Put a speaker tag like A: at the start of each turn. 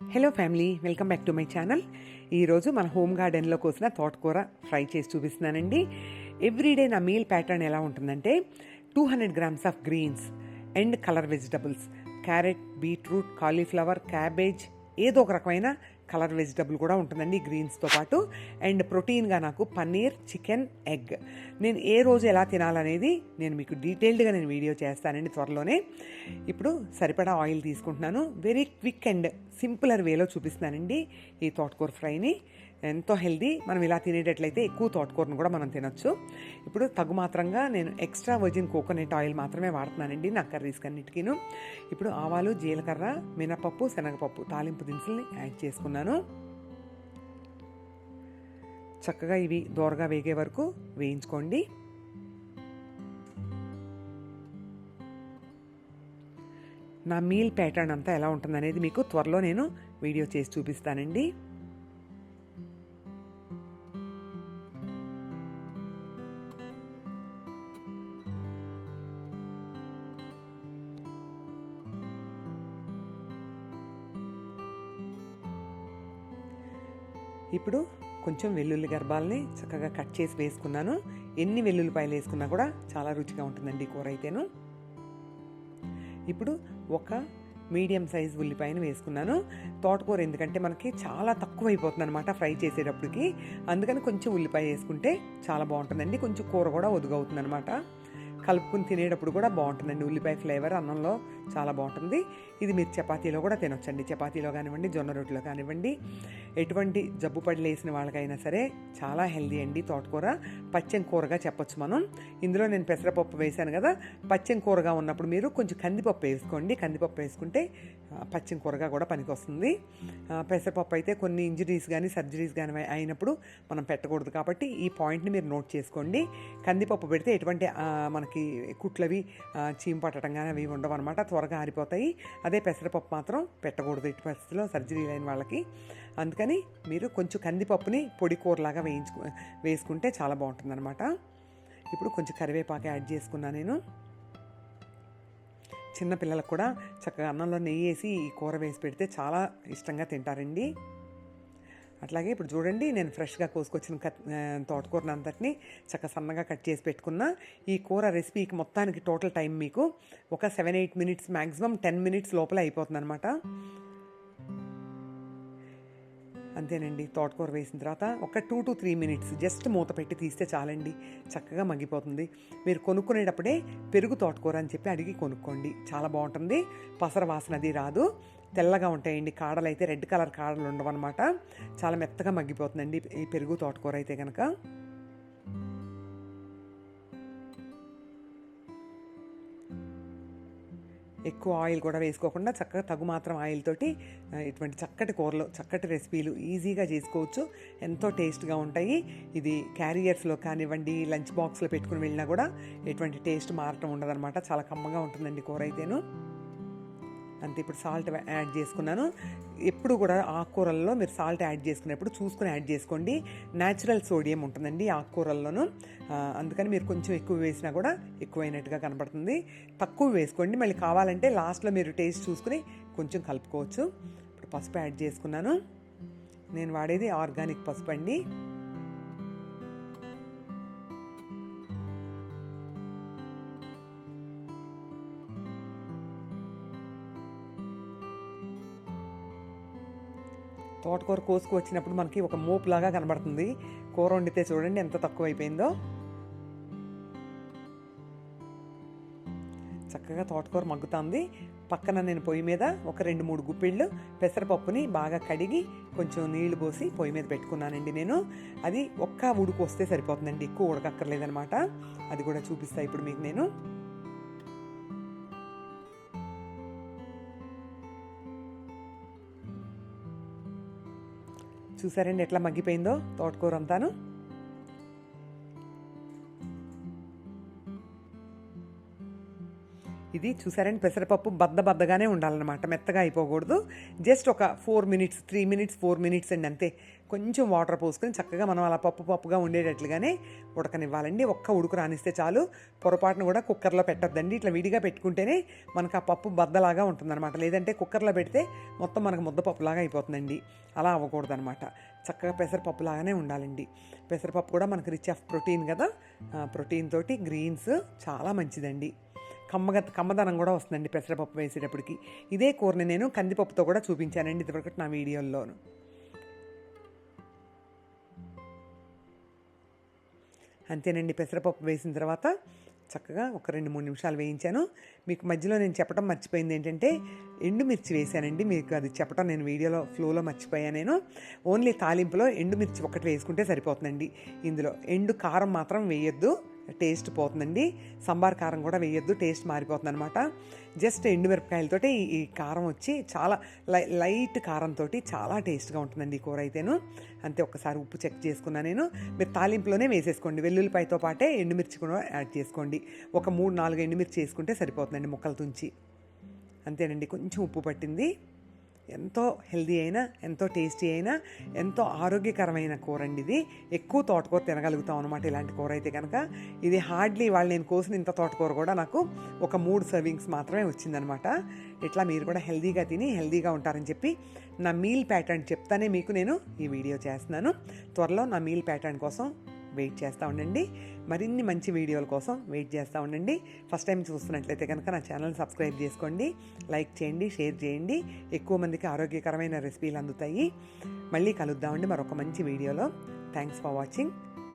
A: Hello family welcome back to my channel ఈరోజు మన home గార్డెన్లో కోసిన తోటకూర ఫ్రై చేసి చూపిస్తున్నానండి. ఎవ్రీడే నా మీల్ ప్యాటర్న్ ఎలా ఉంటుందంటే two hundred grams of greens and colour vegetables carrot beetroot cauliflower cabbage ఏదో ఒక రకమైన కలర్ వెజిటబుల్ కూడా ఉంటుందండి గ్రీన్స్తో పాటు. అండ్ ప్రోటీన్గా నాకు పన్నీర్ చికెన్ ఎగ్. నేను ఏ రోజు ఎలా తినాలనేది నేను మీకు డీటెయిల్డ్గా నేను వీడియో చేస్తానండి త్వరలోనే. ఇప్పుడు సరిపడా ఆయిల్ తీసుకుంటున్నాను. వెరీ క్విక్ అండ్ సింపులర్ వేలో చూపిస్తున్నానండి ఈ తోటకూర ఫ్రైని. ఎంతో హెల్దీ మనం ఇలా తినేటట్లయితే ఎక్కువ తోటకూరను కూడా మనం తినొచ్చు. ఇప్పుడు తగు మాత్రంగా నేను ఎక్స్ట్రా వర్జిన్ కోకోనట్ ఆయిల్ మాత్రమే వాడుతున్నానండి నా కర్రీస్ అన్నిటికీను ఇప్పుడు ఆవాలు జీలకర్ర మినపప్పు శనగపప్పు తాలింపు దినుసుల్ని యాడ్ చేసుకున్నాను. చక్కగా ఇవి దోరగా వేగే వరకు వేయించుకోండి. నా మీల్ ప్యాటర్న్ అంతా ఎలా ఉంటుందనేది మీకు త్వరలో నేను వీడియో చేసి చూపిస్తానండి. ఇప్పుడు కొంచెం వెల్లుల్లి గర్భాలని చక్కగా కట్ చేసి వేసుకున్నాను. ఎన్ని వెల్లుల్లిపాయలు వేసుకున్నా కూడా చాలా రుచిగా ఉంటుందండి ఈ కూర అయితేను. ఇప్పుడు ఒక మీడియం సైజ్ ఉల్లిపాయను వేసుకున్నాను. తోటకూర ఎందుకంటే మనకి చాలా తక్కువ అయిపోతుంది అనమాట ఫ్రై చేసేటప్పటికి. అందుకని కొంచెం ఉల్లిపాయ వేసుకుంటే చాలా బాగుంటుందండి. కొంచెం కూర కూడా ఒదుగవుతుంది అనమాట కలుపుకుని తినేటప్పుడు కూడా బాగుంటుందండి. ఉల్లిపాయ ఫ్లేవర్ అన్నంలో చాలా బాగుంటుంది. ఇది మీరు చపాతీలో కూడా తినొచ్చండి. చపాతీలో కానివ్వండి జొన్న రొట్టెలో కానివ్వండి. ఎటువంటి జబ్బు పడిలేసిన వాళ్ళకైనా సరే చాలా హెల్దీ అండి తోటకూర. పచ్చం కూరగా చెప్పొచ్చు మనం. ఇందులో నేను పెసరపప్పు వేశాను కదా. పచ్చం కూరగా ఉన్నప్పుడు మీరు కొంచెం కందిపప్పు వేసుకోండి. కందిపప్పు వేసుకుంటే పచ్చం కూరగా కూడా పనికొస్తుంది. పెసరపప్పు అయితే కొన్ని ఇంజరీస్ కానీ సర్జరీస్ కానీ అయినప్పుడు మనం పెట్టకూడదు కాబట్టి ఈ పాయింట్ని మీరు నోట్ చేసుకోండి. కందిపప్పు పెడితే ఎటువంటి మనకి కుట్లవి చీమ పట్టడం కానీ అవి ఉండవు అనమాట త్వరగా ఆరిపోతాయి. అదే పెసరపప్పు మాత్రం పెట్టకూడదు ఇటు పరిస్థితిలో సర్జరీ అయిన వాళ్ళకి. అందుకని మీరు కొంచెం కందిపప్పుని పొడి కూరలాగా వేయించుకు వేసుకుంటే చాలా బాగుంటుందన్నమాట. ఇప్పుడు కొంచెం కరివేపాకు యాడ్ చేసుకున్నా నేను. చిన్నపిల్లలకు కూడా చక్కగా అన్నంలో నెయ్యి వేసి ఈ కూర వేసి పెడితే చాలా ఇష్టంగా తింటారండి. అట్లాగే ఇప్పుడు చూడండి నేను ఫ్రెష్గా కోసుకొచ్చిన కట్ తోటకూరను అంతటిని చక్కగా సన్నగా కట్ చేసి పెట్టుకున్న. ఈ కూర రెసిపీకి మొత్తానికి టోటల్ టైం మీకు ఒక seven eight minutes maximum ten minutes లోపల అయిపోతుంది అనమాట అంతేనండి. తోటకూర వేసిన తర్వాత ఒక two to three minutes just మూత పెట్టి తీస్తే చాలండి. చక్కగా మగ్గిపోతుంది. మీరు కొనుక్కునేటప్పుడే పెరుగు తోటకూర అని చెప్పి అడిగి కొనుక్కోండి. చాలా బాగుంటుంది. పసర వాసన అది రాదు. తెల్లగా ఉంటాయండి. కాడలు అయితే రెడ్ కలర్ కాడలు ఉండవన్నమాట. చాలా మెత్తగా మగ్గిపోతుందండి ఈ పెరుగు తోటకూర అయితే కనుక ఎక్కువ ఆయిల్ కూడా వేసుకోకుండా చక్కగా తగు మాత్రం ఆయిల్ తోటి ఇటువంటి చక్కటి కూరలు చక్కటి రెసిపీలు ఈజీగా చేసుకోవచ్చు. ఎంతో టేస్ట్గా ఉంటాయి. ఇది క్యారియర్స్లో కానివ్వండి లంచ్ బాక్స్లో పెట్టుకుని వెళ్ళినా కూడా ఎటువంటి టేస్ట్ మారటం ఉండదన్నమాట. చాలా కమ్మగా ఉంటుందండి కూర అయితేను. అంతే ఇప్పుడు సాల్ట్ యాడ్ చేసుకున్నాను. ఎప్పుడు కూడా ఆకుకూరల్లో మీరు సాల్ట్ యాడ్ చేసుకునేప్పుడు చూసుకుని యాడ్ చేసుకోండి. న్యాచురల్ సోడియం ఉంటుందండి ఆకుకూరల్లోనూ. అందుకని మీరు కొంచెం ఎక్కువ వేసినా కూడా ఎక్కువైనట్టుగా కనపడుతుంది తక్కువ వేసుకోండి. మళ్ళీ కావాలంటే లాస్ట్లో మీరు టేస్ట్ చూసుకుని కొంచెం కలుపుకోవచ్చు. ఇప్పుడు పసుపు యాడ్ చేసుకున్నాను. నేను వాడేది ఆర్గానిక్ పసుపు అండి. తోటకూర కోసుకు వచ్చినప్పుడు మనకి ఒక మోపులాగా కనబడుతుంది. కూర వండితే చూడండి ఎంత తక్కువ అయిపోయిందో చక్కగా తోటకూర మగ్గుతుంది. పక్కన నేను పొయ్యి మీద ఒక రెండు మూడు గుప్పిళ్ళు పెసరపప్పుని బాగా కడిగి కొంచెం నీళ్ళు పోసి పొయ్యి మీద పెట్టుకున్నానండి నేను. అది ఒక్క ఉడుకు వస్తే సరిపోతుందండి. ఎక్కువ ఉడకక్కర్లేదనమాట అది కూడా చూపిస్తా ఇప్పుడు మీకు నేను. చూసారండి ఎట్లా మగ్గిపోయిందో తోటకూర అంతాను. ఇది చూసారండి? పెసరపప్పు బద్ద బద్దగానే ఉండాలన్నమాట. మెత్తగా అయిపోకూడదు. జస్ట్ ఒక four minutes three minutes four minutes అండి అంతే. కొంచెం వాటర్ పోసుకొని చక్కగా మనం అలా పప్పు పప్పుగా ఉండేటట్లుగానే ఉడకనివ్వాలండి. ఒక్క ఉడుకు రానిస్తే చాలు. పొరపాటును కూడా కుక్కర్లో పెట్టద్దండి. ఇట్లా విడిగా పెట్టుకుంటేనే మనకు ఆ పప్పు బద్దలాగా ఉంటుందన్నమాట. లేదంటే కుక్కర్లో పెడితే మొత్తం మనకు ముద్దపప్పులాగా అయిపోతుందండి. అలా అవ్వకూడదనమాట చక్కగా పెసరపప్పు లాగానే ఉండాలండి. పెసరపప్పు కూడా మనకు రిచ్ ఆఫ్ ప్రోటీన్ కదా. ప్రోటీన్ తోటి గ్రీన్స్ చాలా మంచిదండి. కమ్మగ కమ్మదనం కూడా వస్తుందండి పెసరపప్పు వేసేటప్పటికి. ఇదే కూరని నేను కందిపప్పుతో కూడా చూపించానండి ఇదివరకు నా వీడియోల్లోను. అంతేనండి పెసరపప్పు వేసిన తర్వాత చక్కగా ఒక రెండు మూడు నిమిషాలు వేయించాను. మీకు మధ్యలో నేను చెప్పడం మర్చిపోయింది ఏంటంటే ఎండుమిర్చి వేశానండి. మీకు అది చెప్పడం నేను వీడియోలో ఫ్లోలో మర్చిపోయాను నేను. ఓన్లీ తాలింపులో ఎండుమిర్చి ఒకటి వేసుకుంటే సరిపోతుందండి. ఇందులో ఎండు కారం మాత్రం వేయొద్దు. టేస్ట్ పోతుందండి. సంబార్ కారం కూడా వేయొద్దు టేస్ట్ మారిపోతుంది అనమాట జస్ట్ ఎండుమిరపకాయలతోటి ఈ- కారం వచ్చి చాలా లై లైట్ కారంతో చాలా టేస్ట్గా ఉంటుందండి ఈ కూర అయితేను. అంతే ఒక్కసారి ఉప్పు చెక్ చేసుకున్నా నేను. మీరు తాలింపులోనే వేసేసుకోండి. వెల్లుల్లిపాయతో పాటే ఎండుమిర్చి కూడా యాడ్ చేసుకోండి. ఒక మూడు నాలుగు ఎండుమిర్చి వేసుకుంటే సరిపోతుందండి ముక్కలు తుంచి. అంతేనండి కొంచెం ఉప్పు పట్టింది. ఎంతో హెల్దీ అయినా ఎంతో టేస్టీ అయినా ఎంతో ఆరోగ్యకరమైన కూర అండి ఇది ఎక్కువ తోటకూర తినగలుగుతాం అనమాట ఇలాంటి కూర అయితే కనుక ఇది హార్డ్లీ వాళ్ళు నేను కోసిన ఇంత తోటకూర కూడా నాకు ఒక మూడు సర్వింగ్స్ మాత్రమే వచ్చిందనమాట ఇట్లా మీరు కూడా హెల్దీగా తిని హెల్దీగా ఉంటారని చెప్పి నా మీల్ ప్యాటర్న్ చెప్తానే మీకు నేను ఈ వీడియో చేస్తున్నాను. త్వరలో నా మీల్ ప్యాటర్న్ కోసం వెయిట్ చేస్తూ ఉండండి. మరిన్ని మంచి వీడియోల కోసం వెయిట్ చేస్తూ ఉండండి. ఫస్ట్ టైం చూస్తున్నట్లయితే కనుక నా ఛానల్ సబ్స్క్రైబ్ చేసుకోండి. లైక్ చేయండి షేర్ చేయండి. ఎక్కువ మందికి ఆరోగ్యకరమైన రెసిపీలు అందుతాయి. మళ్ళీ కలుద్దామండి మరొక మంచి వీడియోలో. Thanks for watching.